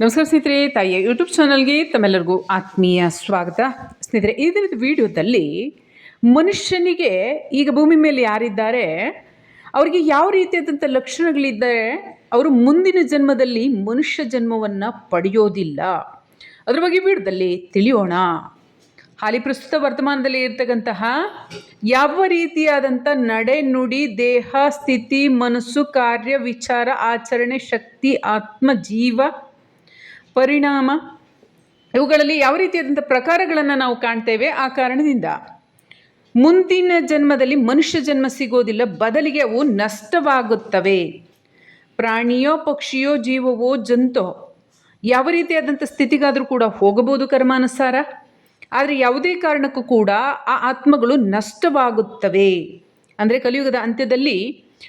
ನಮಸ್ಕಾರ ಸ್ನೇಹಿತರೆ, ತಾಯಿಯ ಯೂಟ್ಯೂಬ್ ಚಾನಲ್ಗೆ ತಮ್ಮೆಲ್ಲರಿಗೂ ಆತ್ಮೀಯ ಸ್ವಾಗತ. ಸ್ನೇಹಿತರೆ, ಈ ದಿನದ ವಿಡಿಯೋದಲ್ಲಿ ಮನುಷ್ಯನಿಗೆ ಈಗ ಭೂಮಿ ಮೇಲೆ ಯಾರಿದ್ದಾರೆ, ಅವರಿಗೆ ಯಾವ ರೀತಿಯಾದಂಥ ಲಕ್ಷಣಗಳಿದ್ದರೆ ಅವರು ಮುಂದಿನ ಜನ್ಮದಲ್ಲಿ ಮನುಷ್ಯ ಜನ್ಮವನ್ನು ಪಡೆಯೋದಿಲ್ಲ. ಅದರ ಬಗ್ಗೆ ವಿಡಿಯೋದಲ್ಲಿ ತಿಳಿಯೋಣ. ಹಾಲಿ, ಪ್ರಸ್ತುತ ವರ್ತಮಾನದಲ್ಲಿ ಇರ್ತಕ್ಕಂತಹ ಯಾವ ರೀತಿಯಾದಂಥ ನಡೆ, ನುಡಿ, ದೇಹ, ಸ್ಥಿತಿ, ಮನಸ್ಸು, ಕಾರ್ಯ, ವಿಚಾರ, ಆಚರಣೆ, ಶಕ್ತಿ, ಆತ್ಮ, ಜೀವ ಪರಿಣಾಮ. ಇವುಗಳಲ್ಲಿ ಯಾವ ರೀತಿಯಾದಂಥ ಪ್ರಕಾರಗಳನ್ನು ನಾವು ಕಾಣ್ತೇವೆ? ಆ ಕಾರಣದಿಂದ ಮುಂದಿನ ಜನ್ಮದಲ್ಲಿ ಮನುಷ್ಯ ಜನ್ಮ ಸಿಗೋದಿಲ್ಲ, ಬದಲಿಗೆ ಅವು ನಷ್ಟವಾಗುತ್ತವೆ. ಪ್ರಾಣಿಯೋ, ಪಕ್ಷಿಯೋ, ಜೀವವೋ, ಜಂತೋ, ಯಾವ ರೀತಿಯಾದಂಥ ಸ್ಥಿತಿಗಾದರೂ ಕೂಡ ಹೋಗಬಹುದು ಕರ್ಮಾನುಸಾರ. ಆದರೆ ಯಾವುದೇ ಕಾರಣಕ್ಕೂ ಕೂಡ ಆ ಆತ್ಮಗಳು ನಷ್ಟವಾಗುತ್ತವೆ. ಅಂದರೆ ಕಲಿಯುಗದ ಅಂತ್ಯದಲ್ಲಿ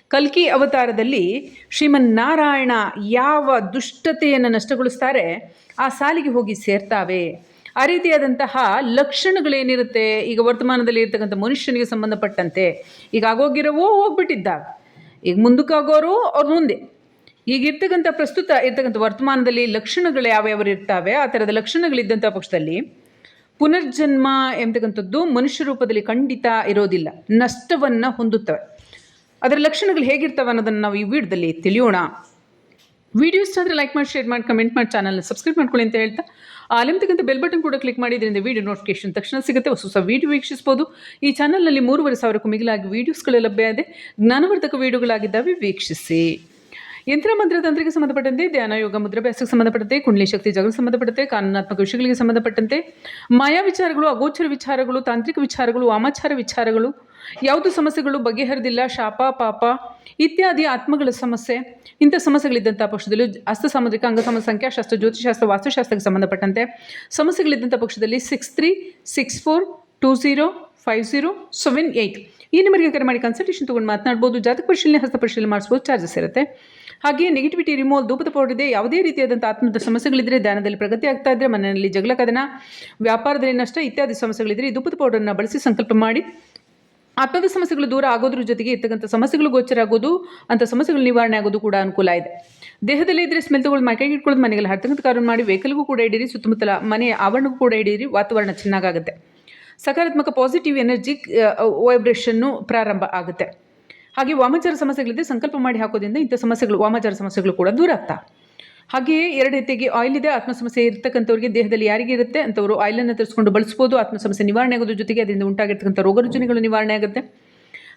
ಕಲ್ಕಿ ಅವತಾರದಲ್ಲಿ ಶ್ರೀಮನ್ನಾರಾಯಣ ಯಾವ ದುಷ್ಟತೆಯನ್ನು ನಷ್ಟಗೊಳಿಸ್ತಾರೆ ಆ ಸಾಲಿಗೆ ಹೋಗಿ ಸೇರ್ತಾವೆ. ಆ ರೀತಿಯಾದಂತಹ ಲಕ್ಷಣಗಳೇನಿರುತ್ತೆ? ಈಗ ವರ್ತಮಾನದಲ್ಲಿ ಇರ್ತಕ್ಕಂಥ ಮನುಷ್ಯನಿಗೆ ಸಂಬಂಧಪಟ್ಟಂತೆ. ಈಗ ಆಗೋಗಿರೋವೋ ಹೋಗ್ಬಿಟ್ಟಿದ್ದಾಗ ಈಗ ಮುಂದಕ್ಕಾಗೋರು ಅವ್ರ ಮುಂದೆ. ಈಗ ಇರ್ತಕ್ಕಂಥ ಪ್ರಸ್ತುತ ಇರ್ತಕ್ಕಂಥ ವರ್ತಮಾನದಲ್ಲಿ ಲಕ್ಷಣಗಳು ಯಾವ್ಯಾವ ಇರ್ತಾವೆ? ಆ ಥರದ ಲಕ್ಷಣಗಳಿದ್ದಂಥ ಪಕ್ಷದಲ್ಲಿ ಪುನರ್ಜನ್ಮ ಎಂಬತಕ್ಕಂಥದ್ದು ಮನುಷ್ಯ ರೂಪದಲ್ಲಿ ಖಂಡಿತ ಇರೋದಿಲ್ಲ. ನಷ್ಟವನ್ನು ಹೊಂದುತ್ತವೆ. ಅದರ ಲಕ್ಷಣಗಳು ಹೇಗಿರ್ತವೆ ಅನ್ನೋದನ್ನು ನಾವು ಈ ವಿಡಿಯೋದಲ್ಲಿ ತಿಳಿಯೋಣ. ವಿಡಿಯೋ ಇಷ್ಟ ಆದರೆ ಲೈಕ್ ಮಾಡಿ ಶೇರ್ ಮಾಡಿ ಕಮೆಂಟ್ ಮಾಡಿ ಚಾನಲ್ನ ಸಬ್ಸ್ಕ್ರೈಬ್ ಮಾಡ್ಕೊಳ್ಳಿ ಅಂತ ಹೇಳ್ತಾ ಅಲ್ಲಿಂತಕ್ಕಂಥ ಬೆಲ್ ಬಟನ್ ಕೂಡ ಕ್ಲಿಕ್ ಮಾಡಿ, ಇದರಿಂದ ವಿಡಿಯೋ ನೋಟಿಫಿಕೇಶನ್ ತಕ್ಷಣ ಸಿಗುತ್ತೆ, ಹೊಸ ಹೊಸ ವೀಡಿಯೋ ವೀಕ್ಷಿಸ್ಬೋದು. ಈ ಚಾನಲ್ನಲ್ಲಿ ಮೂರುವರೆ ಸಾವಿರಕ್ಕೂ ಮಿಗಿಲಾಗಿ ವೀಡಿಯೋಸ್ಗಳು ಲಭ್ಯ ಇದೆ. ಜ್ಞಾನವರ್ಧಕ ವೀಡಿಯೋಗಳಾಗಿದ್ದಾವೆ ವೀಕ್ಷಿಸಿ. ಯಂತ್ರ ಮಂತ್ರ ತಂತ್ರಕ್ಕೆ ಸಂಬಂಧಪಟ್ಟಂತೆ ಧ್ಯಾನ, ಯೋಗ ಮುದ್ರಾಭ್ಯಾಸಕ್ಕೆ ಸಂಬಂಧಪಟ್ಟಂತೆ, ಕುಂಡಲಿ ಶಕ್ತಿ ಜಗಕ್ಕೆ ಸಂಬಂಧಪಟ್ಟಂತೆ, ಕಾನೂನಾತ್ಮಕ ವಿಷಯಗಳಿಗೆ ಸಂಬಂಧಪಟ್ಟಂತೆ, ಮಾಯಾ ವಿಚಾರಗಳು, ಅಗೋಚರ ವಿಚಾರಗಳು, ತಾಂತ್ರಿಕ ವಿಚಾರಗಳು ಅಮಾಚಾರ ವಿಚಾರಗಳು, ಯಾವುದು ಸಮಸ್ಯೆಗಳು, ಬಗೆಹರಿದಿಲ್ಲ, ಶಾಪ, ಪಾಪ ಇತ್ಯಾದಿ ಆತ್ಮಗಳ ಸಮಸ್ಯೆ, ಇಂಥ ಸಮಸ್ಯೆಗಳಿದ್ದಂಥ ಪಕ್ಷದಲ್ಲಿ ಹಸ್ತ ಸಾಮಾಜಿಕ, ಅಂಗ ಸಮ ಸಂಖ್ಯಾಶಾಸ್ತ್ರ ಜ್ಯೋತಿಷಾಸ್ತ್ರ ವಾಸ್ತುಶಾಸ್ತ್ರಕ್ಕೆ ಸಂಬಂಧಪಟ್ಟಂತೆ ಸಮಸ್ಯೆಗಳಿದ್ದಂಥ ಪಕ್ಷದಲ್ಲಿ six three six four two zero five zero seven eight ಈ ನಂಬರ್ಗೆ ಕರೆ ಮಾಡಿ ಕನ್ಸಲ್ಟೇಷನ್ ತೊಗೊಂಡು ಮಾತನಾಡ್ಬೋದು. ಜಾತಕ ಪರಿಶೀಲನೆ, ಹಸ್ತ ಪರಿಶೀಲನೆ ಮಾಡಿಸ್ಬೋದು. ಚಾರ್ಜಸ್ ಇರುತ್ತೆ. ಹಾಗೆಯೇ ನೆಗೆಟಿವಿಟಿ ರಿಮೂವಲ್ ಧೂಪದ ಪೌಡರ್ ಇದೆ. ಯಾವುದೇ ರೀತಿಯಾದಂಥ ಆತ್ಮದ ಸಮಸ್ಯೆಗಳಿದ್ದರೆ ಧ್ಯಾನದಲ್ಲಿ ಪ್ರಗತಿ ಆಗ್ತಾ ಇದ್ರೆ ಮನೆಯಲ್ಲಿ ಜಗಳ ಕದನ, ವ್ಯಾಪಾರದಲ್ಲಿ ನಷ್ಟ ಇತ್ಯಾದಿ ಸಮಸ್ಯೆಗಳಿದ್ದರೆ ಈ ಧೂಪದ ಪೌಡರ್ನ ಬಳಸಿ ಸಂಕಲ್ಪ ಮಾಡಿ. ಆತ್ಮದ ಸಮಸ್ಯೆಗಳು ದೂರ ಆಗೋದ್ರ ಜೊತೆಗೆ ಇರ್ತಕ್ಕಂಥ ಸಮಸ್ಯೆಗಳು ಗೋಚರ ಆಗೋದು, ಅಂಥ ಸಮಸ್ಯೆಗಳು ನಿವಾರಣೆ ಆಗೋದು ಕೂಡ ಅನುಕೂಲ ಇದೆ. ದೇಹದಲ್ಲಿ ಇದ್ರೆ ಸ್ಮೆಲ್ ತಗೊಳ್ಳೋದು ಮೈಕೈಗೆ ಇಟ್ಕೊಳ್ಳೋದು ಮನೆಯಲ್ಲಿ ಹರ್ತಕ್ಕಂಥ ಕಾರಣ ಮಾಡಿ ವೆಹಿಕಲ್ಗೂ ಕೂಡ ಇಡೀರಿ ಸುತ್ತಮುತ್ತಲ ಮನೆ ಆವರಣಕ್ಕೂ ಕೂಡ ಇಡೀರಿ ವಾತಾವರಣ ಚೆನ್ನಾಗಾಗುತ್ತೆ. ಸಕಾರಾತ್ಮಕ ಪಾಸಿಟಿವ್ ಎನರ್ಜಿ ವೈಬ್ರೇಷನ್ನು ಪ್ರಾರಂಭ ಆಗುತ್ತೆ. ಹಾಗೆ ವಾಮಾಚಾರ ಸಮಸ್ಯೆಗಳಿದೆ ಸಂಕಲ್ಪ ಮಾಡಿ ಹಾಕೋದ್ರಿಂದ ಇಂಥ ಸಮಸ್ಯೆಗಳು, ವಾಮಾಚಾರ ಸಮಸ್ಯೆಗಳು ಕೂಡ ದೂರ ಆಗ್ತಾ. ಹಾಗೆಯೇ ಎರಡು ರೀತಿಯಾಗಿ ಆಯಿಲ್ ಇದೆ ಆತ್ಮ ಸಮಸ್ಯೆ ಇರ್ತಕ್ಕಂಥವ್ರಿಗೆ ದೇಹದಲ್ಲಿ ಯಾರಿಗೆ ಇರುತ್ತೆ ಅಂತವರು ಆಯಿಲನ್ನು ತರಿಸ್ಕೊಂಡು ಬಳಸ್ಬೋದು ಆತ್ಮ ಸಮಸ್ಯೆ ನಿವಾರಣೆ ಆಗೋದ್ರ ಜೊತೆಗೆ ಅದರಿಂದ ಉಂಟಾಗಿರ್ತಕ್ಕಂಥ ರೋಗ ರುಜಿನಗಳು ನಿವಾರಣೆ ಆಗುತ್ತೆ.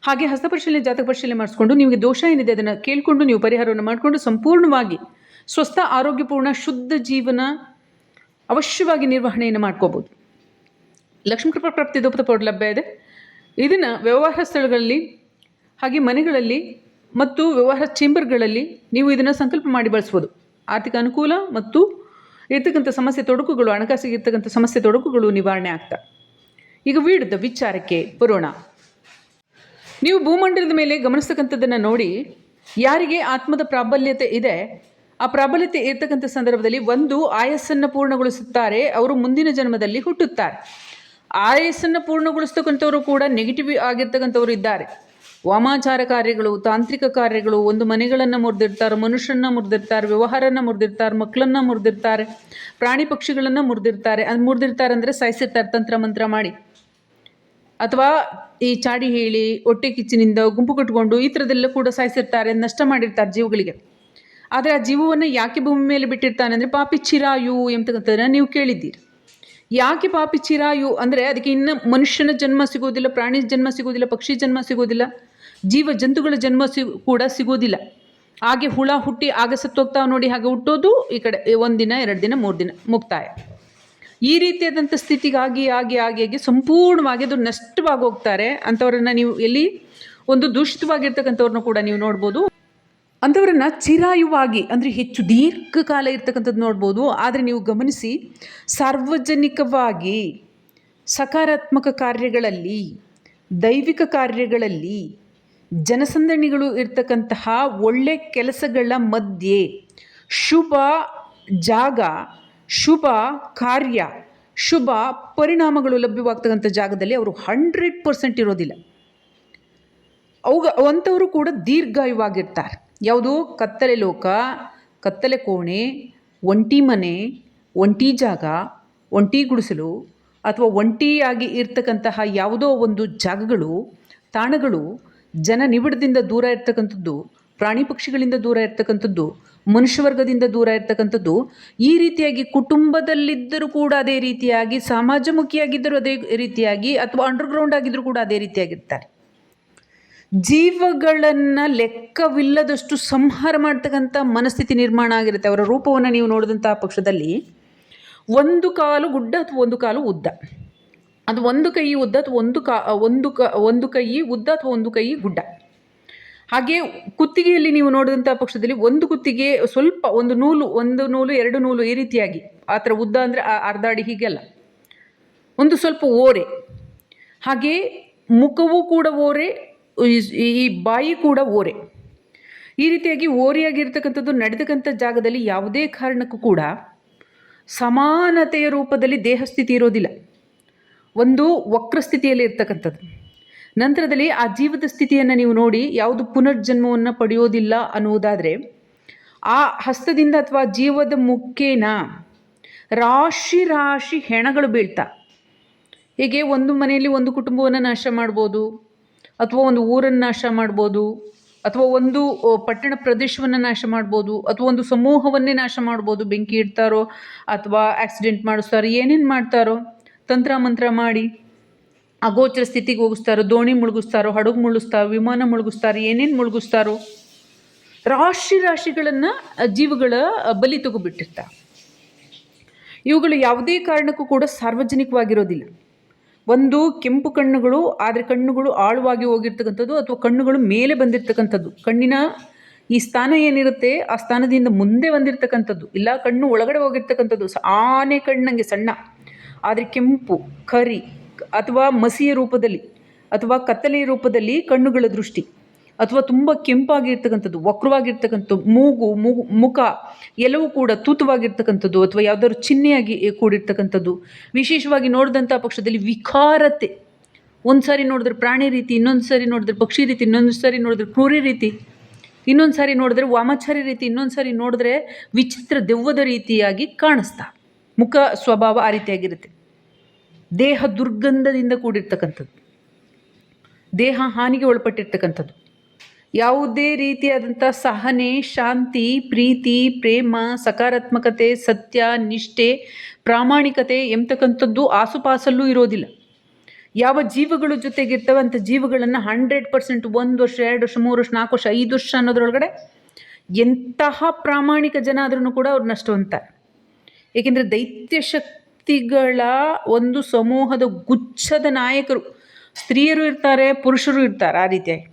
ಹಾಗೆ ಹಸ್ತ ಪರಿಶೀಲನೆ, ಜಾತಕ ಪರಿಶೀಲನೆ ಮಾಡಿಸ್ಕೊಂಡು ನಿಮಗೆ ದೋಷ ಏನಿದೆ ಅದನ್ನು ಕೇಳಿಕೊಂಡು ನೀವು ಪರಿಹಾರವನ್ನು ಮಾಡಿಕೊಂಡು ಸಂಪೂರ್ಣವಾಗಿ ಸ್ವಸ್ಥ, ಆರೋಗ್ಯಪೂರ್ಣ, ಶುದ್ಧ ಜೀವನ ಅವಶ್ಯವಾಗಿ ನಿರ್ವಹಣೆಯನ್ನು ಮಾಡ್ಕೋಬೋದು. ಲಕ್ಷ್ಮೀ ಕೃಪಾ ಪ್ರಾಪ್ತಿ ದೂಪದ ಪೌಡರ್ ಲಭ್ಯ ಇದೆ. ಇದನ್ನು ವ್ಯವಹಾರ ಸ್ಥಳಗಳಲ್ಲಿ ಹಾಗೆ ಮನೆಗಳಲ್ಲಿ ಮತ್ತು ವ್ಯವಹಾರ ಚೇಂಬರ್ಗಳಲ್ಲಿ ನೀವು ಇದನ್ನು ಸಂಕಲ್ಪ ಮಾಡಿ ಬಳಸ್ಬೋದು. ಆರ್ಥಿಕ ಅನುಕೂಲ ಮತ್ತು ಇರ್ತಕ್ಕಂಥ ಸಮಸ್ಯೆ ತೊಡಕುಗಳು, ಹಣಕಾಸಿಗೆ ಇರ್ತಕ್ಕಂಥ ಸಮಸ್ಯೆ ತೊಡಕುಗಳು ನಿವಾರಣೆ ಆಗ್ತಾ. ಈಗ ವೀಡದ ವಿಚಾರಕ್ಕೆ ಬರೋಣ. ನೀವು ಭೂಮಂಡಲದ ಮೇಲೆ ಗಮನಿಸ್ತಕ್ಕಂಥದ್ದನ್ನು ನೋಡಿ ಯಾರಿಗೆ ಆತ್ಮದ ಪ್ರಾಬಲ್ಯತೆ ಇದೆ? ಆ ಪ್ರಾಬಲ್ಯತೆ ಇರ್ತಕ್ಕಂಥ ಸಂದರ್ಭದಲ್ಲಿ ಒಂದು ಆಯಸ್ಸನ್ನು ಪೂರ್ಣಗೊಳಿಸುತ್ತಾರೆ, ಅವರು ಮುಂದಿನ ಜನ್ಮದಲ್ಲಿ ಹುಟ್ಟುತ್ತಾರೆ. ಆಯಸ್ಸನ್ನು ಪೂರ್ಣಗೊಳಿಸ್ತಕ್ಕಂಥವರು ಕೂಡ ನೆಗೆಟಿವ್ ಆಗಿರ್ತಕ್ಕಂಥವರು ಇದ್ದಾರೆ. ವಾಮಾಚಾರ ಕಾರ್ಯಗಳು, ತಾಂತ್ರಿಕ ಕಾರ್ಯಗಳು, ಒಂದು ಮನೆಗಳನ್ನು ಮುರಿದಿರ್ತಾರೆ ಮನುಷ್ಯನ ಮುರಿದಿರ್ತಾರೆ ವ್ಯವಹಾರನ ಮುರಿದಿರ್ತಾರೆ ಮಕ್ಕಳನ್ನ ಮುರಿದಿರ್ತಾರೆ ಪ್ರಾಣಿ ಪಕ್ಷಿಗಳನ್ನು ಮುರಿದಿರ್ತಾರೆ ಅದು ಮುರಿದಿರ್ತಾರೆ ಅಂದರೆ ಸಾಯಿಸಿರ್ತಾರೆ ತಂತ್ರ ಮಂತ್ರ ಮಾಡಿ. ಅಥವಾ ಈ ಚಾಡಿ ಹೇಳಿ, ಹೊಟ್ಟೆ ಕಿಚ್ಚಿನಿಂದ ಗುಂಪು ಕಟ್ಕೊಂಡು ಈ ಥರದೆಲ್ಲ ಕೂಡ ಸಾಯಿಸಿರ್ತಾರೆ ನಷ್ಟ ಮಾಡಿರ್ತಾರೆ ಜೀವಗಳಿಗೆ. ಆದರೆ ಆ ಜೀವವನ್ನು ಯಾಕೆ ಭೂಮಿ ಮೇಲೆ ಬಿಟ್ಟಿರ್ತಾನೆ ಅಂದರೆ ಪಾಪಿ ಚಿರಾಯು ಎಂಬತಕ್ಕಂಥದ್ದನ್ನು ನೀವು ಕೇಳಿದ್ದೀರಿ. ಯಾಕೆ ಪಾಪಿ ಚಿರಾಯು ಅಂದರೆ ಅದಕ್ಕೆ ಇನ್ನು ಮನುಷ್ಯನ ಜನ್ಮ ಸಿಗೋದಿಲ್ಲ, ಪ್ರಾಣಿ ಜನ್ಮ ಸಿಗೋದಿಲ್ಲ, ಪಕ್ಷಿ ಜನ್ಮ ಸಿಗೋದಿಲ್ಲ. ಜೀವ ಜಂತುಗಳ ಜನ್ಮ ಸಿ, ಕೂಡ ಸಿಗೋದಿಲ್ಲ ಹಾಗೆ ಹುಳ ಹುಟ್ಟಿ ಆಗ ಸತ್ತೋಗ್ತಾವೆ ನೋಡಿ ಹಾಗೆ ಹುಟ್ಟೋದು ಈ ಕಡೆ ಒಂದಿನ ಎರಡು ದಿನ, ಮೂರು ದಿನ ಮುಕ್ತಾಯ. ಈ ರೀತಿಯಾದಂಥ ಸ್ಥಿತಿಗಾಗಿ ಆಗಿ ಆಗಿ ಆಗಿ ಸಂಪೂರ್ಣವಾಗಿ ಅದು ನಷ್ಟವಾಗಿ ಹೋಗ್ತಾರೆ ಅಂಥವ್ರನ್ನ ನೀವು ಎಲ್ಲಿ ಒಂದು ದುಷ್ಟವಾಗಿರ್ತಕ್ಕಂಥವ್ರನ್ನ ಕೂಡ ನೀವು ನೋಡ್ಬೋದು. ಅಂಥವ್ರನ್ನ ಚಿರಾಯುವಾಗಿ, ಅಂದರೆ ಹೆಚ್ಚು ದೀರ್ಘಕಾಲ ಇರ್ತಕ್ಕಂಥದ್ದು ನೋಡ್ಬೋದು. ಆದರೆ ನೀವು ಗಮನಿಸಿ, ಸಾರ್ವಜನಿಕವಾಗಿ ಸಕಾರಾತ್ಮಕ ಕಾರ್ಯಗಳಲ್ಲಿ, ದೈವಿಕ ಕಾರ್ಯಗಳಲ್ಲಿ ಜನಸಂದಣಿಗಳು ಇರ್ತಕ್ಕಂತಹ ಒಳ್ಳೆ ಕೆಲಸಗಳ ಮಧ್ಯೆ ಶುಭ ಜಾಗ, ಶುಭ ಕಾರ್ಯ, ಶುಭ ಪರಿಣಾಮಗಳು ಲಭ್ಯವಾಗ್ತಕ್ಕಂಥ ಜಾಗದಲ್ಲಿ ಅವರು ಹಂಡ್ರೆಡ್ ಪರ್ಸೆಂಟ್ ಇರೋದಿಲ್ಲ. ಅವು ಅಂಥವರು ಕೂಡ ದೀರ್ಘಾಯುವಾಗಿರ್ತಾರೆ. ಯಾವುದು? ಕತ್ತಲೆ ಲೋಕ, ಕತ್ತಲೆ ಕೋಣೆ, ಒಂಟಿ ಮನೆ, ಒಂಟಿ ಜಾಗ, ಒಂಟಿ ಗುಡಿಸಲು ಅಥವಾ ಒಂಟಿಯಾಗಿ ಇರ್ತಕ್ಕಂತಹ ಯಾವುದೋ ಒಂದು ಜಾಗಗಳು, ತಾಣಗಳು ಜನ ನಿಬಿಡದಿಂದ ದೂರ ಇರ್ತಕ್ಕಂಥದ್ದು, ಪ್ರಾಣಿ ಪಕ್ಷಿಗಳಿಂದ ದೂರ ಇರ್ತಕ್ಕಂಥದ್ದು, ಮನುಷ್ಯವರ್ಗದಿಂದ ದೂರ ಇರ್ತಕ್ಕಂಥದ್ದು, ಈ ರೀತಿಯಾಗಿ ಕುಟುಂಬದಲ್ಲಿದ್ದರೂ ಕೂಡ ಅದೇ ರೀತಿಯಾಗಿ, ಸಮಾಜಮುಖಿಯಾಗಿದ್ದರೂ ಅದೇ ರೀತಿಯಾಗಿ ಅಥವಾ ಅಂಡರ್ಗ್ರೌಂಡ್ ಆಗಿದ್ದರೂ ಕೂಡ ಅದೇ ರೀತಿಯಾಗಿರ್ತಾರೆ. ಜೀವಗಳನ್ನು ಲೆಕ್ಕವಿಲ್ಲದಷ್ಟು ಸಂಹಾರ ಮಾಡ್ತಕ್ಕಂಥ ಮನಸ್ಥಿತಿ ನಿರ್ಮಾಣ ಆಗಿರುತ್ತೆ. ಅವರ ರೂಪವನ್ನು ನೀವು ನೋಡಿದಂತಹ ಪಕ್ಷದಲ್ಲಿ ಒಂದು ಕಾಲು ಗುಡ್ಡ ಅಥವಾ ಒಂದು ಕಾಲು ಉದ್ದ. ಅದು ಒಂದು ಕೈ ಉದ್ದ ಅಥವಾ ಒಂದು ಕಾ ಒಂದು ಕ, ಒಂದು ಕೈ ಉದ್ದ ಅಥವಾ ಒಂದು ಕೈ ಗುಡ್ಡ. ಹಾಗೆ ಕುತ್ತಿಗೆಯಲ್ಲಿ ನೀವು ನೋಡಿದಂಥ ಪಕ್ಷದಲ್ಲಿ ಒಂದು ಕುತ್ತಿಗೆ ಸ್ವಲ್ಪ ಒಂದು ನೂಲು ಒಂದು ನೂಲು, ಎರಡು ನೂಲು ಈ ರೀತಿಯಾಗಿ. ಆ ಥರ ಉದ್ದ ಅಂದರೆ ಅರ್ಧ ಅಡಿ ಹೀಗೆಲ್ಲ. ಒಂದು ಸ್ವಲ್ಪ ಓರೆ. ಹಾಗೆ ಮುಖವೂ ಕೂಡ ಓರೆ ಈ- ಈ ಬಾಯಿ ಕೂಡ ಓರೆ. ಈ ರೀತಿಯಾಗಿ ಓರೆಯಾಗಿರ್ತಕ್ಕಂಥದ್ದು ನಡೆದಕ್ಕಂಥ ಜಾಗದಲ್ಲಿ ಯಾವುದೇ ಕಾರಣಕ್ಕೂ ಕೂಡ ಸಮಾನತೆಯ ರೂಪದಲ್ಲಿ ದೇಹಸ್ಥಿತಿ ಇರೋದಿಲ್ಲ. ಒಂದು ವಕ್ರ ಸ್ಥಿತಿಯಲ್ಲಿ ಇರ್ತಕ್ಕಂಥದ್ದು. ನಂತರದಲ್ಲಿ ಆ ಜೀವದ ಸ್ಥಿತಿಯನ್ನು ನೀವು ನೋಡಿ ಯಾವುದು ಪುನರ್ಜನ್ಮವನ್ನು ಪಡೆಯೋದಿಲ್ಲ ಅನ್ನುವುದಾದರೆ ಆ ಹಸ್ತದಿಂದ ಅಥವಾ ಜೀವದ ಮುಖೇನ ರಾಶಿ ರಾಶಿ ಹೆಣಗಳು ಬೀಳ್ತಾ. ಹೀಗೆ ಒಂದು ಮನೆಯಲ್ಲಿ ಒಂದು ಕುಟುಂಬವನ್ನು ನಾಶ ಮಾಡ್ಬೋದು, ಅಥವಾ ಒಂದು ಊರನ್ನು ನಾಶ ಮಾಡ್ಬೋದು, ಅಥವಾ ಒಂದು ಪಟ್ಟಣ ಪ್ರದೇಶವನ್ನು ನಾಶ ಮಾಡ್ಬೋದು, ಅಥವಾ ಒಂದು ಸಮೂಹವನ್ನೇ ನಾಶ ಮಾಡ್ಬೋದು, ಬೆಂಕಿ ಇಡ್ತಾರೋ ಅಥವಾ ಆಕ್ಸಿಡೆಂಟ್ ಮಾಡಿಸ್ತಾರೋ ಏನೇನು ಮಾಡ್ತಾರೋ. ತಂತ್ರ ಮಂತ್ರ ಮಾಡಿ. ಅಗೋಚರ ಸ್ಥಿತಿಗೆ ಹೋಗಿಸ್ತಾರೋ, ದೋಣಿ ಮುಳುಗಿಸ್ತಾರೋ, ಹಡಗು ಮುಳುಗಿಸ್ತಾರೋ ವಿಮಾನ ಮುಳುಗಿಸ್ತಾರೋ, ಏನೇನು ಮುಳುಗಿಸ್ತಾರೋ, ರಾಶಿ ರಾಶಿಗಳನ್ನು ಜೀವಗಳ ಬಲಿ ತಗೋಬಿಟ್ಟಿರ್ತಾ ಇವುಗಳು ಯಾವುದೇ ಕಾರಣಕ್ಕೂ ಕೂಡ ಸಾರ್ವಜನಿಕವಾಗಿರೋದಿಲ್ಲ. ಒಂದು ಕೆಂಪು ಕಣ್ಣುಗಳು, ಆದರೆ ಕಣ್ಣುಗಳು ಆಳವಾಗಿ ಹೋಗಿರ್ತಕ್ಕಂಥದ್ದು ಅಥವಾ ಕಣ್ಣುಗಳು ಮೇಲೆ ಬಂದಿರತಕ್ಕಂಥದ್ದು. ಕಣ್ಣಿನ ಈ ಸ್ಥಾನ ಏನಿರುತ್ತೆ, ಆ ಸ್ಥಾನದಿಂದ ಮುಂದೆ ಬಂದಿರತಕ್ಕಂಥದ್ದು. ಇಲ್ಲ, ಕಣ್ಣು ಒಳಗಡೆ ಹೋಗಿರ್ತಕ್ಕಂಥದ್ದು. ಆನೆ ಕಣ್ಣಂಗೆ ಸಣ್ಣ. ಆದರೆ ಕೆಂಪು, ಕರಿ ಅಥವಾ ಮಸಿಯ ರೂಪದಲ್ಲಿ ಅಥವಾ ಕತ್ತಲೆಯ ರೂಪದಲ್ಲಿ ಕಣ್ಣುಗಳ ದೃಷ್ಟಿ ಅಥವಾ ತುಂಬ ಕೆಂಪಾಗಿರ್ತಕ್ಕಂಥದ್ದು ವಕ್ರವಾಗಿರ್ತಕ್ಕಂಥ ಮೂಗು ಮೂಗು ಮುಖ ಎಲ್ಲವೂ ಕೂಡ ತೂತವಾಗಿರ್ತಕ್ಕಂಥದ್ದು ಅಥವಾ ಯಾವುದಾದ್ರು ಚಿಹ್ನೆಯಾಗಿ ಕೂಡಿರ್ತಕ್ಕಂಥದ್ದು. ವಿಶೇಷವಾಗಿ ನೋಡಿದಂಥ ಪಕ್ಷದಲ್ಲಿ ವಿಕಾರತೆ. ಒಂದು ಸಾರಿ ನೋಡಿದ್ರೆ ಪ್ರಾಣಿ ರೀತಿ, ಇನ್ನೊಂದು ಸಾರಿ ನೋಡಿದ್ರೆ ಪಕ್ಷಿ ರೀತಿ, ಇನ್ನೊಂದು ಸಾರಿ ನೋಡಿದ್ರೆ ಕ್ರೂರಿ ರೀತಿ, ಇನ್ನೊಂದು ಸಾರಿ ನೋಡಿದ್ರೆ ವಾಮಾಚಾರಿ ರೀತಿ, ಇನ್ನೊಂದು ಸಾರಿ ನೋಡಿದ್ರೆ ವಿಚಿತ್ರ ದೆವ್ವದ ರೀತಿಯಾಗಿ ಕಾಣಿಸ್ತಾ. ಮುಖ ಸ್ವಭಾವ ಆ ರೀತಿಯಾಗಿರುತ್ತೆ. ದೇಹ ದುರ್ಗಂಧದಿಂದ ಕೂಡಿರ್ತಕ್ಕಂಥದ್ದು. ದೇಹ ಹಾನಿಗೆ ಒಳಪಟ್ಟಿರ್ತಕ್ಕಂಥದ್ದು. ಯಾವುದೇ ರೀತಿಯಾದಂಥ ಸಹನೆ, ಶಾಂತಿ, ಪ್ರೀತಿ, ಪ್ರೇಮ, ಸಕಾರಾತ್ಮಕತೆ, ಸತ್ಯ, ನಿಷ್ಠೆ, ಪ್ರಾಮಾಣಿಕತೆ ಎಂಬತಕ್ಕಂಥದ್ದು ಆಸುಪಾಸಲ್ಲೂ ಇರೋದಿಲ್ಲ. ಯಾವ ಜೀವಗಳು ಜೊತೆಗಿರ್ತವೆ ಅಂಥ ಜೀವಗಳನ್ನು ಹಂಡ್ರೆಡ್ ಪರ್ಸೆಂಟ್ ಒಂದು ವರ್ಷ, ಎರಡು ವರ್ಷ, ಮೂರು ವರ್ಷ, ನಾಲ್ಕು ವರ್ಷ, ಐದು ವರ್ಷ ಅನ್ನೋದ್ರೊಳಗಡೆ ಎಂತಹ ಪ್ರಾಮಾಣಿಕ ಜನ ಆದ್ರೂ ಕೂಡ ಅವ್ರು ನಷ್ಟವಂತಾರೆ ಏಕೆಂದರೆ ದೈತ್ಯ ಶಕ್ತಿಗಳ ಒಂದು ಸಮೂಹದ ಗುಚ್ಛದ ನಾಯಕರು, ಸ್ತ್ರೀಯರು ಇರ್ತಾರೆ, ಪುರುಷರು ಇರ್ತಾರೆ ಆ ರೀತಿಯಾಗಿ.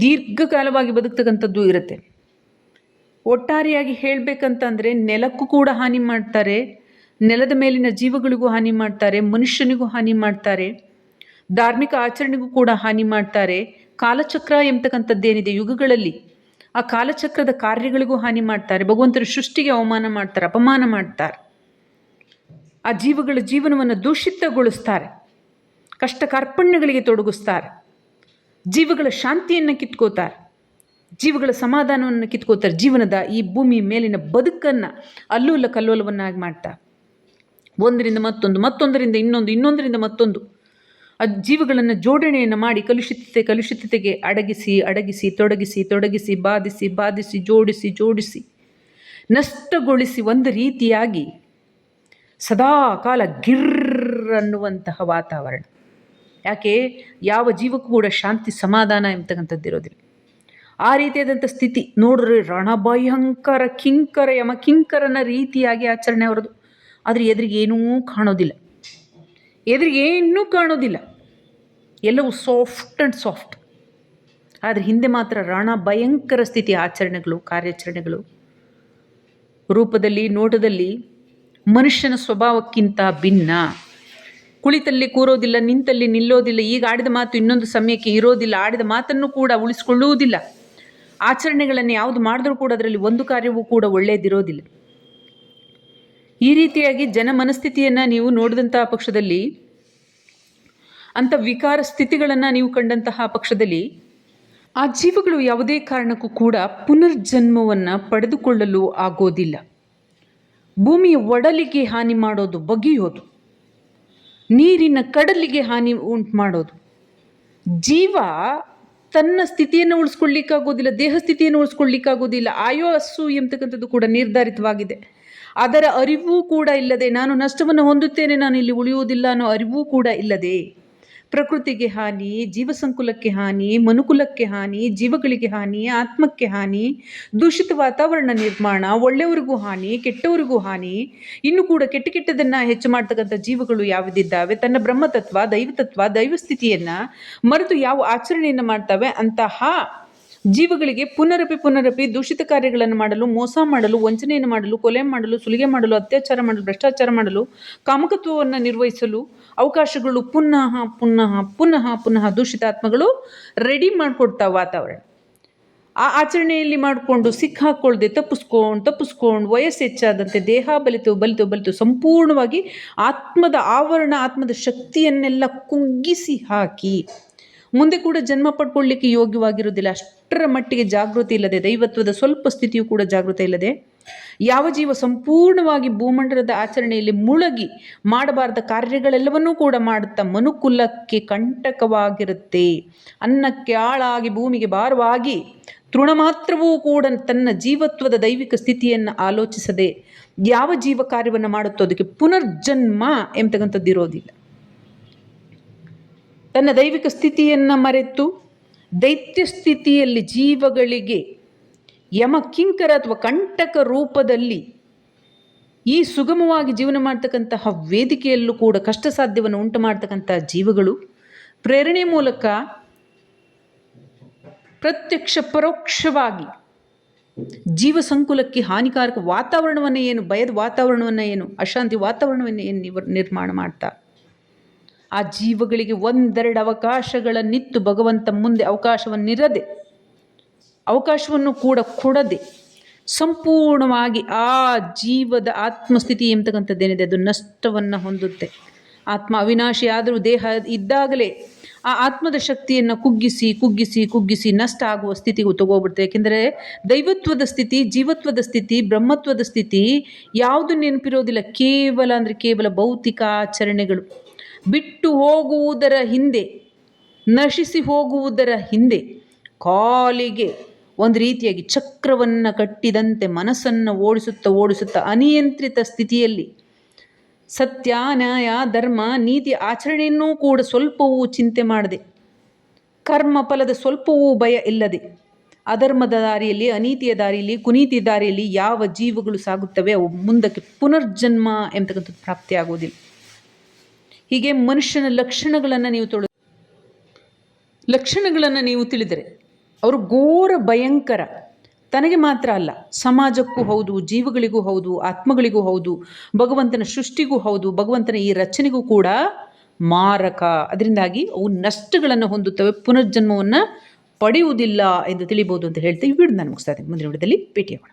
ದೀರ್ಘಕಾಲವಾಗಿ ಬದುಕ್ತಕ್ಕಂಥದ್ದು ಇರುತ್ತೆ. ಒಟ್ಟಾರೆಯಾಗಿ ಹೇಳಬೇಕಂತಂದರೆ ನೆಲಕ್ಕೂ ಕೂಡ ಹಾನಿ ಮಾಡ್ತಾರೆ, ನೆಲದ ಮೇಲಿನ ಜೀವಗಳಿಗೂ ಹಾನಿ ಮಾಡ್ತಾರೆ, ಮನುಷ್ಯನಿಗೂ ಹಾನಿ ಮಾಡ್ತಾರೆ, ಧಾರ್ಮಿಕ ಆಚರಣೆಗೂ ಕೂಡ ಹಾನಿ ಮಾಡ್ತಾರೆ. ಕಾಲಚಕ್ರ ಎಂಬತಕ್ಕಂಥದ್ದೇನಿದೆ ಯುಗಗಳಲ್ಲಿ? ಆ ಕಾಲಚಕ್ರದ ಕಾರ್ಯಗಳಿಗೂ ಹಾನಿ ಮಾಡ್ತಾರೆ. ಭಗವಂತನ ಸೃಷ್ಟಿಗೆ ಅವಮಾನ ಮಾಡ್ತಾರೆ, ಅಪಮಾನ ಮಾಡ್ತಾರೆ. ಆ ಜೀವಗಳ ಜೀವನವನ್ನು ದೂಷಿತಗೊಳಿಸ್ತಾರೆ. ಕಷ್ಟ ಕಾರ್ಪಣ್ಯಗಳಿಗೆ ತೊಡಗಿಸ್ತಾರೆ. ಜೀವಗಳ ಶಾಂತಿಯನ್ನು ಕಿತ್ಕೋತಾರೆ. ಜೀವಗಳ ಸಮಾಧಾನವನ್ನು ಕಿತ್ಕೋತಾರೆ. ಜೀವನದ ಈ ಭೂಮಿ ಮೇಲಿನ ಬದುಕನ್ನು ಅಲ್ಲೂಲ ಕಲ್ಲೋಲವನ್ನಾಗಿ ಮಾಡ್ತಾರೆ. ಒಂದರಿಂದ ಮತ್ತೊಂದು, ಮತ್ತೊಂದರಿಂದ ಇನ್ನೊಂದು, ಇನ್ನೊಂದರಿಂದ ಮತ್ತೊಂದು. ಆ ಜೀವಗಳನ್ನು ಜೋಡಣೆಯನ್ನು ಮಾಡಿ ಕಲುಷಿತತೆ, ಕಲುಷಿತತೆಗೆ ಅಡಗಿಸಿ ಅಡಗಿಸಿ, ತೊಡಗಿಸಿ ತೊಡಗಿಸಿ, ಬಾಧಿಸಿ ಬಾಧಿಸಿ, ಜೋಡಿಸಿ ಜೋಡಿಸಿ, ನಷ್ಟಗೊಳಿಸಿ ಒಂದು ರೀತಿಯಾಗಿ ಸದಾ ಕಾಲ ಗಿರ್ರ್ ಅನ್ನುವಂತಹ ವಾತಾವರಣ. ಯಾಕೆ? ಯಾವ ಜೀವಕ್ಕೂ ಕೂಡ ಶಾಂತಿ ಸಮಾಧಾನ ಎಂಬತಕ್ಕಂಥದ್ದು ಇರೋದಿಲ್ಲ. ಆ ರೀತಿಯಾದಂಥ ಸ್ಥಿತಿ ನೋಡ್ರಿ ರಣಭಯಂಕರ, ಕಿಂಕರ ಯಮ ಕಿಂಕರನ ರೀತಿಯಾಗಿ ಆಚರಣೆ ಅವರದು ಆದರೆ ಎದುರಿಗೆ ಏನೂ ಕಾಣೋದಿಲ್ಲ. ಎದುರಿಗೆ ಏನೂ ಕಾಣೋದಿಲ್ಲ. ಎಲ್ಲವೂ ಸಾಫ್ಟ್ ಆ್ಯಂಡ್ ಸಾಫ್ಟ್ ಆದರೆ ಹಿಂದೆ ಮಾತ್ರ ರಾಣ ಭಯಂಕರ ಸ್ಥಿತಿ, ಆಚರಣೆಗಳು, ಕಾರ್ಯಾಚರಣೆಗಳು. ರೂಪದಲ್ಲಿ, ನೋಟದಲ್ಲಿ ಮನುಷ್ಯನ ಸ್ವಭಾವಕ್ಕಿಂತ ಭಿನ್ನ. ಕುಳಿತಲ್ಲಿ ಕೂರೋದಿಲ್ಲ, ನಿಂತಲ್ಲಿ ನಿಲ್ಲೋದಿಲ್ಲ, ಈಗ ಆಡಿದ ಮಾತು ಇನ್ನೊಂದು ಸಮಯಕ್ಕೆ ಇರೋದಿಲ್ಲ, ಆಡಿದ ಮಾತನ್ನು ಕೂಡ ಉಳಿಸ್ಕೊಳ್ಳುವುದಿಲ್ಲ. ಆಚರಣೆಗಳನ್ನು ಯಾವುದು ಮಾಡಿದ್ರೂ ಕೂಡ ಅದರಲ್ಲಿ ಒಂದು ಕಾರ್ಯವೂ ಕೂಡ ಒಳ್ಳೆಯದಿರೋದಿಲ್ಲ ಈ ರೀತಿಯಾಗಿ ಜನ ಮನಸ್ಥಿತಿಯನ್ನು ನೀವು ನೋಡಿದಂತಹ ಪಕ್ಷದಲ್ಲಿ, ಅಂಥ ವಿಕಾರ ಸ್ಥಿತಿಗಳನ್ನು ನೀವು ಕಂಡಂತಹ ಪಕ್ಷದಲ್ಲಿ, ಆ ಜೀವಗಳು ಯಾವುದೇ ಕಾರಣಕ್ಕೂ ಕೂಡ ಪುನರ್ಜನ್ಮವನ್ನು ಪಡೆದುಕೊಳ್ಳಲು ಆಗೋದಿಲ್ಲ. ಭೂಮಿಯ ಒಡಲಿಗೆ ಹಾನಿ ಮಾಡೋದು ಬಗೆಯೋದು. ನೀರಿನ ಕಡಲಿಗೆ ಹಾನಿ ಉಂಟು ಮಾಡೋದು. ಜೀವ ತನ್ನ ಸ್ಥಿತಿಯನ್ನು ಉಳಿಸ್ಕೊಳ್ಳಿಕ್ಕಾಗೋದಿಲ್ಲ, ದೇಹ ಸ್ಥಿತಿಯನ್ನು ಉಳಿಸ್ಕೊಳ್ಳಿಕ್ಕಾಗೋದಿಲ್ಲ, ಆಯೋಸ್ಸು ಎಂಬತಕ್ಕಂಥದ್ದು ಕೂಡ ನಿರ್ಧಾರಿತವಾಗಿದೆ. ಅದರ ಅರಿವೂ ಕೂಡ ಇಲ್ಲದೆ ನಾನು ನಷ್ಟವನ್ನು ಹೊಂದುತ್ತೇನೆ, ನಾನು ಇಲ್ಲಿ ಉಳಿಯುವುದಿಲ್ಲ ಅನ್ನೋ ಅರಿವೂ ಕೂಡ ಇಲ್ಲದೆ ಪ್ರಕೃತಿಗೆ ಹಾನಿ, ಜೀವಸಂಕುಲಕ್ಕೆ ಹಾನಿ, ಮನುಕುಲಕ್ಕೆ ಹಾನಿ, ಜೀವಗಳಿಗೆ ಹಾನಿ, ಆತ್ಮಕ್ಕೆ ಹಾನಿ, ದೂಷಿತ ವಾತಾವರಣ ನಿರ್ಮಾಣ, ಒಳ್ಳೆಯವರಿಗೂ ಹಾನಿ, ಕೆಟ್ಟವರಿಗೂ ಹಾನಿ, ಇನ್ನು ಕೂಡ ಕೆಟ್ಟ ಕೆಟ್ಟದನ್ನು ಹೆಚ್ಚು ಮಾಡ್ತಕ್ಕಂಥ ಜೀವಗಳು ಯಾವುದಿದ್ದಾವೆ? ತನ್ನ ಬ್ರಹ್ಮತತ್ವ, ದೈವತತ್ವ, ದೈವಸ್ಥಿತಿಯನ್ನು ಮರೆತು ಯಾವ ಆಚರಣೆಯನ್ನು ಮಾಡ್ತವೆ? ಅಂತಹ ಜೀವಗಳಿಗೆ ಪುನರಪಿ ಪುನರಪಿ ದೂಷಿತ ಕಾರ್ಯಗಳನ್ನು ಮಾಡಲು, ಮೋಸ ಮಾಡಲು, ವಂಚನೆಯನ್ನು ಮಾಡಲು, ಕೊಲೆ ಮಾಡಲು, ಸುಲಿಗೆ ಮಾಡಲು, ಅತ್ಯಾಚಾರ ಮಾಡಲು, ಭ್ರಷ್ಟಾಚಾರ ಮಾಡಲು, ಕಾಮಕತ್ವವನ್ನು ನಿರ್ವಹಿಸಲು ಅವಕಾಶಗಳು ಪುನಃ ಪುನಃ ಪುನಃ ಪುನಃ ದೂಷಿತ ಆತ್ಮಗಳು ರೆಡಿ ಮಾಡಿಕೊಡ್ತಾವೆ ವಾತಾವರಣ. ಆ ಆಚರಣೆಯಲ್ಲಿ ಮಾಡಿಕೊಂಡು ಸಿಕ್ಕಾಕೊಳ್ಳದೆ ತಪ್ಪಿಸ್ಕೊಂಡು ತಪ್ಪಿಸ್ಕೊಂಡು ವಯಸ್ಸು ಹೆಚ್ಚಾದಂತೆ ದೇಹ ಬಲಿತು ಬಲಿತು ಬಲಿತು ಸಂಪೂರ್ಣವಾಗಿ ಆತ್ಮದ ಆವರಣ, ಆತ್ಮದ ಶಕ್ತಿಯನ್ನೆಲ್ಲ ಕುಗ್ಗಿಸಿ ಹಾಕಿ. ಮುಂದೆ ಕೂಡ ಜನ್ಮ ಪಡ್ಕೊಳ್ಳಿಕ್ಕೆ ಯೋಗ್ಯವಾಗಿರುವುದಿಲ್ಲ. ಅಷ್ಟರ ಮಟ್ಟಿಗೆ ಜಾಗೃತಿ ಇಲ್ಲದೆ, ದೈವತ್ವದ ಸ್ವಲ್ಪ ಸ್ಥಿತಿಯೂ ಕೂಡ ಜಾಗೃತಿ ಇಲ್ಲದೆ, ಯಾವ ಜೀವ ಸಂಪೂರ್ಣವಾಗಿ ಭೂಮಂಡಲದ ಆಚರಣೆಯಲ್ಲಿ ಮುಳುಗಿ ಮಾಡಬಾರದ ಕಾರ್ಯಗಳೆಲ್ಲವನ್ನೂ ಕೂಡ ಮಾಡುತ್ತಾ ಮನುಕುಲಕ್ಕೆ ಕಂಟಕವಾಗಿರುತ್ತೆ. ಅನ್ನಕ್ಕೆ ಆಳಾಗಿ ಭೂಮಿಗೆ ಭಾರವಾಗಿ ತೃಣ ಮಾತ್ರವೂ ಕೂಡ ತನ್ನ ಜೀವತ್ವದ ದೈವಿಕ ಸ್ಥಿತಿಯನ್ನು ಆಲೋಚಿಸದೆ ಯಾವ ಜೀವ ಕಾರ್ಯವನ್ನು ಮಾಡುತ್ತೋ ಅದಕ್ಕೆ ಪುನರ್ಜನ್ಮ ಎಂಬತಕ್ಕಂಥದ್ದು ಇರೋದಿಲ್ಲ ತನ್ನ ದೈವಿಕ ಸ್ಥಿತಿಯನ್ನು ಮರೆತು ದೈತ್ಯ ಸ್ಥಿತಿಯಲ್ಲಿ ಜೀವಗಳಿಗೆ ಯಮ ಕಿಂಕರ ಅಥವಾ ಕಂಟಕ ರೂಪದಲ್ಲಿ ಈ ಸುಗಮವಾಗಿ ಜೀವನ ಮಾಡ್ತಕ್ಕಂತಹ ವೇದಿಕೆಯಲ್ಲೂ ಕೂಡ ಕಷ್ಟ ಸಾಧ್ಯವನ್ನು ಉಂಟು ಮಾಡ್ತಕ್ಕಂತಹ ಜೀವಗಳು ಪ್ರೇರಣೆ ಮೂಲಕ ಪ್ರತ್ಯಕ್ಷ ಪರೋಕ್ಷವಾಗಿ ಜೀವ ಸಂಕುಲಕ್ಕೆ ಹಾನಿಕಾರಕ ವಾತಾವರಣವನ್ನು ಏನು, ಭಯದ ವಾತಾವರಣವನ್ನು ಏನು, ಅಶಾಂತಿ ವಾತಾವರಣವನ್ನು ಏನು ನಿರ್ಮಾಣ ಮಾಡ್ತಾ ಆ ಜೀವಗಳಿಗೆ ಒಂದೆರಡು ಅವಕಾಶಗಳನ್ನಿತ್ತು ಭಗವಂತ ಮುಂದೆ ಅವಕಾಶವನ್ನಿರದೆ, ಅವಕಾಶವನ್ನು ಕೂಡ ಕೊಡದೆ, ಸಂಪೂರ್ಣವಾಗಿ ಆ ಜೀವದ ಆತ್ಮಸ್ಥಿತಿ ಎಂಬತಕ್ಕಂಥದ್ದೇನಿದೆ ಅದು ನಷ್ಟವನ್ನು ಹೊಂದುತ್ತೆ. ಆತ್ಮ ಅವಿನಾಶಿ ಆದರೂ ದೇಹ ಇದ್ದಾಗಲೇ ಆ ಆತ್ಮದ ಶಕ್ತಿಯನ್ನು ಕುಗ್ಗಿಸಿ ಕುಗ್ಗಿಸಿ ಕುಗ್ಗಿಸಿ ನಷ್ಟ ಆಗುವ ಸ್ಥಿತಿಗೂ ತಗೋಬಿಡ್ತೇವೆ ಏಕೆಂದರೆ ದೈವತ್ವದ ಸ್ಥಿತಿ, ಜೀವತ್ವದ ಸ್ಥಿತಿ, ಬ್ರಹ್ಮತ್ವದ ಸ್ಥಿತಿ ಯಾವುದು ನೆನಪಿರೋದಿಲ್ಲ. ಕೇವಲ ಅಂದರೆ ಕೇವಲ ಭೌತಿಕ ಆಚರಣೆಗಳು. ಬಿಟ್ಟು ಹೋಗುವುದರ ಹಿಂದೆ, ನಶಿಸಿ ಹೋಗುವುದರ ಹಿಂದೆ ಕಾಲಿಗೆ ಒಂದು ರೀತಿಯಾಗಿ ಚಕ್ರವನ್ನು ಕಟ್ಟಿದಂತೆ ಮನಸ್ಸನ್ನು ಓಡಿಸುತ್ತಾ ಓಡಿಸುತ್ತಾ ಅನಿಯಂತ್ರಿತ ಸ್ಥಿತಿಯಲ್ಲಿ ಸತ್ಯ, ನ್ಯಾಯ, ಧರ್ಮ, ನೀತಿ ಆಚರಣೆಯನ್ನೂ ಕೂಡ ಸ್ವಲ್ಪವೂ ಚಿಂತೆ ಮಾಡದೆ, ಕರ್ಮ ಫಲದ ಸ್ವಲ್ಪವೂ ಭಯ ಇಲ್ಲದೆ, ಅಧರ್ಮದ ದಾರಿಯಲ್ಲಿ, ಅನೀತಿಯ ದಾರಿಯಲ್ಲಿ ಕುನೀತಿ ದಾರಿಯಲ್ಲಿ ಯಾವ ಜೀವಗಳು ಸಾಗುತ್ತವೆ ಅವು ಮುಂದಕ್ಕೆ ಪುನರ್ಜನ್ಮ ಎಂಬತಕ್ಕಂಥದ್ದು ಪ್ರಾಪ್ತಿಯಾಗುವುದಿಲ್ಲ. ಹೀಗೆ ಮನುಷ್ಯನ ಲಕ್ಷಣಗಳನ್ನು ನೀವು ತೊಳೆ ಲಕ್ಷಣಗಳನ್ನು ನೀವು ತಿಳಿದರೆ ಅವರು ಘೋರ ಭಯಂಕರ. ತನಗೆ ಮಾತ್ರ ಅಲ್ಲ, ಸಮಾಜಕ್ಕೂ ಹೌದು, ಜೀವಗಳಿಗೂ ಹೌದು, ಆತ್ಮಗಳಿಗೂ ಹೌದು, ಭಗವಂತನ ಸೃಷ್ಟಿಗೂ ಹೌದು, ಭಗವಂತನ ಈ ರಚನೆಗೂ ಕೂಡ ಮಾರಕ. ಅದರಿಂದಾಗಿ ಅವು ನಷ್ಟಗಳನ್ನು ಹೊಂದುತ್ತವೆ, ಪುನರ್ಜನ್ಮವನ್ನು ಪಡೆಯುವುದಿಲ್ಲ ಎಂದು ತಿಳಿಬೋದು ಅಂತ ಹೇಳ್ತಾ ಈ ವಿಡಿಯೋ ನಾನು ಮುಗಿಸ್ತಾ ಇದ್ದೀನಿ. ಮುಂದಿನ ವಿಡಿಯೋದಲ್ಲಿ ಭೇಟಿಯಾಗೋಣ.